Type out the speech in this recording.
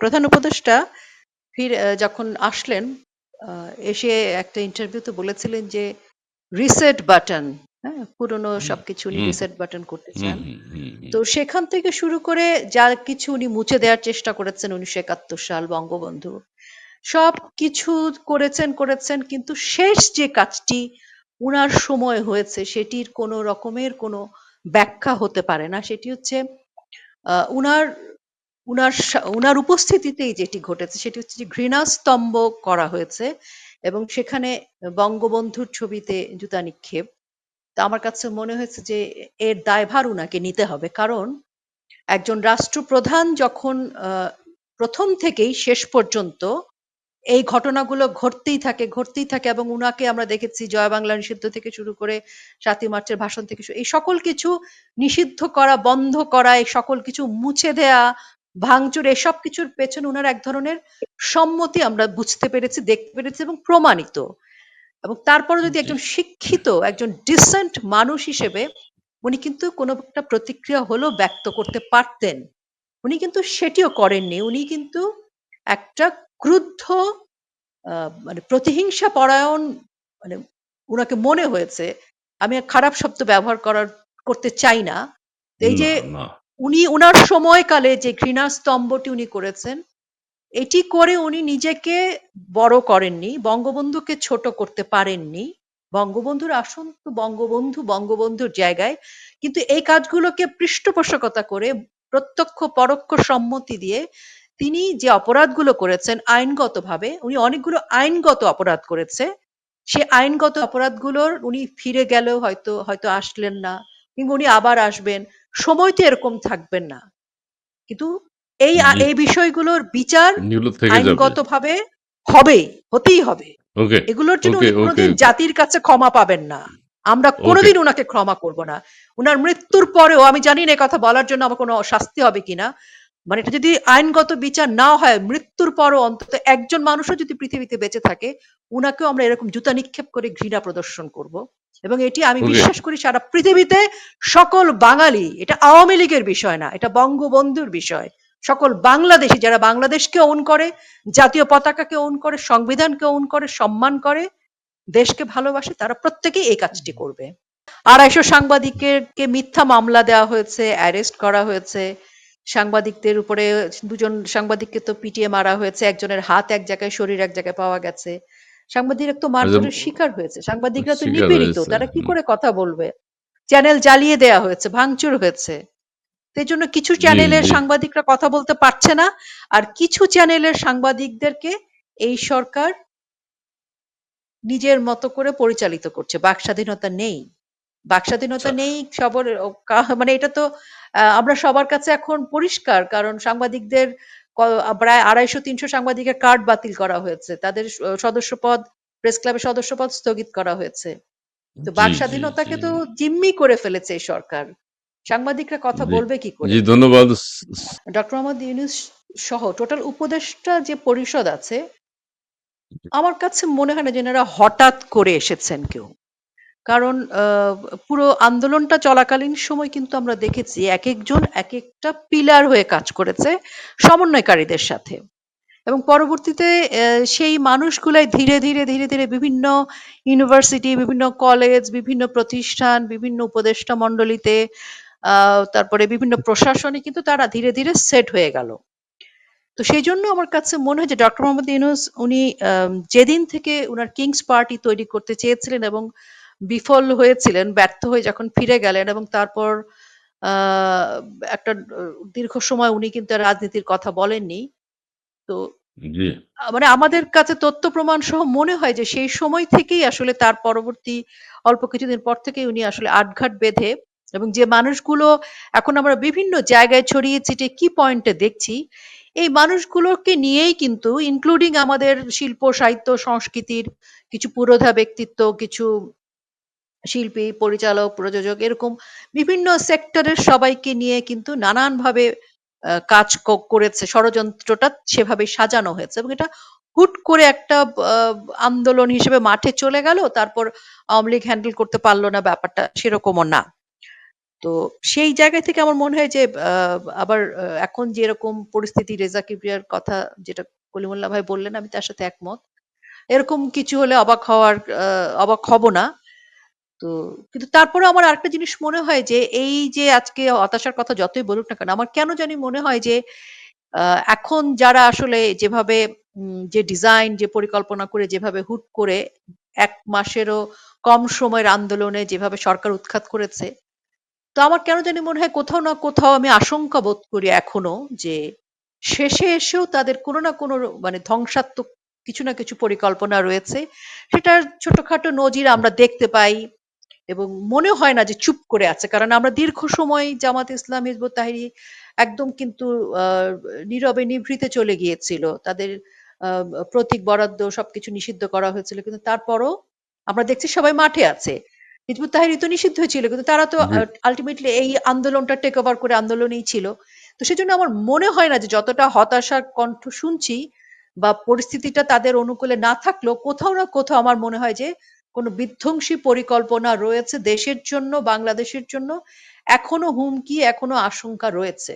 প্রধান উপদেষ্টা ফির যখন আসলেন এসে একটা ইন্টারভিউতে বলেছিলেন যে রিসেট বাটন হ্যাঁ পুরনো সবকিছু উনি হুম। রিসেট বাটন করতে হুম চান। হুম হুম হুম। তো সেখান থেকে শুরু করে যা কিছু উনি মুছে দেওয়ার চেষ্টা করেছেন উনিশশো একাত্তর সাল বঙ্গবন্ধু সব কিছু করেছেন করেছেন কিন্তু শেষ যে কাজটি উনার সময় হয়েছে সেটির কোনো রকমের কোনো ব্যাখ্যা হতে পারে না। সেটি হচ্ছে আহ, উনার উনার সা- উনার উপস্থিতিতেই যেটি ঘটেছে, সেটি হচ্ছে যে ঘৃণাস্তম্ভ করা হয়েছে এবং সেখানে বঙ্গবন্ধুর ছবিতে জুতা নিক্ষেপ। তা আমার কাছে মনে হয়েছে যে এর দায়ভার উনাকে নিতে হবে। কারণ একজন রাষ্ট্রপ্রধান যখন প্রথম থেকেই শেষ পর্যন্ত এই ঘটনাগুলো ঘটতেই থাকে ঘটতেই থাকে এবং উনাকে আমরা দেখেছি জয় বাংলা নিষিদ্ধ থেকে শুরু করে সাতই মার্চের ভাষণ থেকে এই সকল কিছু নিষিদ্ধ করা, বন্ধ করা, এই সকল কিছু মুছে দেয়া ভাঙচুর এসব কিছুর পেছনে উনার এক ধরনের সম্মতি আমরা বুঝতে পেরেছি দেখতে পেরেছি এবং প্রমাণিত। এবং তারপরে যদি একজন শিক্ষিত একজন ডিসেন্ট মানুষ হিসেবে উনি কিন্তু কোনো একটা প্রতিক্রিয়া হলেও ব্যক্ত করতে পারতেন। উনি কিন্তু সেটিও করেননি। উনি কিন্তু একটা ক্রুদ্ধ আহ, মানে প্রতিহিংসা পরায়ণ মানে উনাকে মনে হয়েছে আমি খারাপ শব্দ ব্যবহার করার করতে চাই না। এই যে উনি উনার সময়কালে যে ঘৃণার স্তম্ভটি উনি করেছেন, এটি করে উনি নিজেকে বড় করেননি, বঙ্গবন্ধুকে ছোট করতে পারেননি। বঙ্গবন্ধুর আসন তো বঙ্গবন্ধু, বঙ্গবন্ধুর জায়গায়। কিন্তু এই কাজগুলোকে পৃষ্ঠপোষকতা করে, প্রত্যক্ষ, পরোক্ষ সম্মতি দিয়ে তিনি যে অপরাধগুলো করেছেন আইনগতভাবে, উনি অনেকগুলো আইনগত অপরাধ করেছে। সে আইনগত অপরাধগুলোর উনি ফিরে গেলেও হয়তো হয়তো আসলেন না, কিংবা উনি আবার আসবেন। সময় তো এরকম থাকবেন না। কিন্তু এই এই বিষয়গুলোর বিচার আইনগত ভাবে হবে আইনগতভাবে হবে হতেই হবে। এগুলোর জন্য কোনোদিন জাতির কাছে ক্ষমা পাবেন না। আমরা কোনোদিন উনাকে ক্ষমা করব না। উনার মৃত্যুর পরেও আমি জানি না কথা বলার জন্য আমার কোনো শাস্তি হবে কিনা মানে এটা যদি আইনগত বিচার না হয় মৃত্যুর পরও অন্তত একজন মানুষও যদি পৃথিবীতে বেঁচে থাকে উনাকেও আমরা এরকম জুতা নিক্ষেপ করে ঘৃণা প্রদর্শন করব। এবং এটি আমি বিশ্বাস করি সারা পৃথিবীতে সকল বাঙালি এটা আওয়ামী লীগের বিষয় না এটা বঙ্গবন্ধুর বিষয়। সকল বাংলাদেশি যারা বাংলাদেশকে ওন করে জাতীয় পতাকাকে ওন করে সংবিধানকে ওন করে সম্মান করে দেশকে ভালোবাসে তারা প্রত্যেকেই এই কাজটি করবে। আড়াইশো সাংবাদিকের কে মিথ্যা মামলা দেওয়া হয়েছে অ্যারেস্ট করা হয়েছে সাংবাদিকদের উপরে দুজন সাংবাদিককে তো পিটিয়ে মারা হয়েছে একজনের হাত এক জায়গায় শরীর এক জায়গায় পাওয়া গেছে। সাংবাদিকরা তো আচ্ছা মারধরের শিকার হয়েছে। সাংবাদিকরা তো শিকার নিপীড়িত হয়েছে তারা কি হুম। করে কথা বলবে? চ্যানেল জ্বালিয়ে দেয়া হয়েছে ভাঙচুর হয়েছে। সেই জন্য কিছু জি চ্যানেলের জি সাংবাদিকরা কথা বলতে পারছে না আর কিছু চ্যানেলের সাংবাদিকদেরকে এই সরকার নিজের মতো করে পরিচালিত করছে বাক স্বাধীনতা নেই। বাক স্বাধীনতা আচ্ছা। নেই সবার ও কা- মানে এটা তো আমরা সবার কাছে এখন পরিষ্কার কারণ সাংবাদিকদের ক- প্রায় আড়াইশো তিনশো সাংবাদিকের কার্ড বাতিল করা হয়েছে। তাদের স- সদস্যপদ প্রেস ক্লাবের সদস্যপদ স্থগিত করা হয়েছে। তো জি বাক জি। স্বাধীনতাকে তো জিম্মি করে ফেলেছে এই সরকার। সাংবাদিকরা কথা জি বলবে কি করে? ধন্যবাদ। ডক্টর মোহাম্মদ ইউনুস সহ টোটাল উপদেষ্টা যে পরিষদ আছে আমার কাছে মনে হয় না যে এনারা হঠাৎ করে এসেছেন কেউ। কারণ পুরো আন্দোলনটা চলাকালীন সময় কিন্তু আমরা দেখেছি এক একজন এক একটা পিলার হয়ে কাজ করেছে সমন্বয়কারীদের সাথে। এবং পরবর্তীতে সেই মানুষগুলাই ধীরে ধীরে ধীরে ধীরে বিভিন্ন ইউনিভার্সিটি, বিভিন্ন কলেজ, বিভিন্ন প্রতিষ্ঠান, বিভিন্ন উপদেষ্টা মণ্ডলীতে তারপরে বিভিন্ন প্রশাসনে কিন্তু তারা ধীরে ধীরে সেট হয়ে গেল। তো সেই জন্য আমার কাছে মনে হয় যে ডক্টর মোহাম্মদ ইউনুস উনি যেদিন থেকে উনার কিংস পার্টি তৈরি করতে চেয়েছিলেন এবং বিফল হয়েছিলেন ব্যর্থ হয়ে যখন ফিরে গেলেন এবং তারপর আহ, একটা দীর্ঘ সময় উনি কিন্তু রাজনীতির কথা বলেননি। তো মানে আমাদের কাছে তথ্য প্রমাণ সহ মনে হয় যে সেই সময় থেকেই আসলে তার পরবর্তী অল্প কিছুদিন পর থেকেই উনি আসলে আটঘাট বেঁধে এবং যে মানুষগুলো এখন আমরা বিভিন্ন জায়গায় ছড়িয়ে ছিটিয়ে কি পয়েন্টে দেখছি এই মানুষগুলোকে নিয়েই কিন্তু ইনক্লুডিং আমাদের শিল্প সাহিত্য সংস্কৃতির কিছু পুরোধা ব্যক্তিত্ব কিছু শিল্পী, পরিচালক, প্রযোজক এরকম বিভিন্ন সেক্টরের সবাইকে নিয়ে কিন্তু নানানভাবে কাজ করেছে ষড়যন্ত্রটা সেভাবে সাজানো হয়েছে এবং এটা হুট করে একটা আন্দোলন হিসেবে মাঠে চলে গেল তারপর আওয়ামী লীগ হ্যান্ডেল করতে পারল না ব্যাপারটা, সেরকমও না তো সেই জায়গা থেকে আমার মনে হয় যে আবার এখন যেরকম পরিস্থিতি, রেজা কিবরিয়ার কথা যেটা কলিমুল্লাহ ভাই বললেন, আমি তার সাথে একমত। এরকম কিছু হলে অবাক হওয়ার অবাক হব না। তো কিন্তু তারপরেও আমার আরেকটা জিনিস মনে হয় যে এই যে আজকে হতাশার কথা যতই বলুক না কেন, আমার কেন জানি মনে হয় যে এখন যারা আসলে যেভাবে যে ডিজাইন যে পরিকল্পনা করে যেভাবে হুট করে ১ মাসেরও কম সময়ের আন্দোলনে যেভাবে সরকার উৎখাত করেছে। তো আমার কেন জানি মনে হয় কোথাও না কোথাও আমি আশঙ্কা বোধ করি এখনও যে শেষে এসেও তাদের কোনো না কোনো মানে ধ্বংসাত্মক কিছু না কিছু পরিকল্পনা রয়েছে। সেটার ছোটখাটো নজির আমরা দেখতে পাই এবং মনে হয় না যে চুপ করে আছে। কারণ আমরা দীর্ঘ সময় জামাত ইসলাম, হিজবুত তাহরীর একদম কিন্তু নীরবে নিভৃতে চলে গিয়েছিল। তাদের প্রতীক বরাদ্দ সবকিছু নিষিদ্ধ করা হয়েছিল। কিন্তু তারপরও আমরা দেখছি সবাই মাঠে আছে। হিজবুত তাহরীর তো নিষিদ্ধ ছিল। কিন্তু তারা তো আল্টিমেটলি এই আন্দোলনটা টেক ওভার করে আন্দোলনেই ছিল। তো সেজন্য আমার মনে হয় না যে যতটা হতাশার কণ্ঠ শুনছি বা পরিস্থিতিটা তাদের অনুকূলে না থাকলেও কোথাও না কোথাও আমার মনে হয় যে কোন বিধ্বংসী পরিকল্পনা রয়েছে দেশের জন্য, বাংলাদেশের জন্য। এখনও হুমকি, এখনও আশঙ্কা রয়েছে।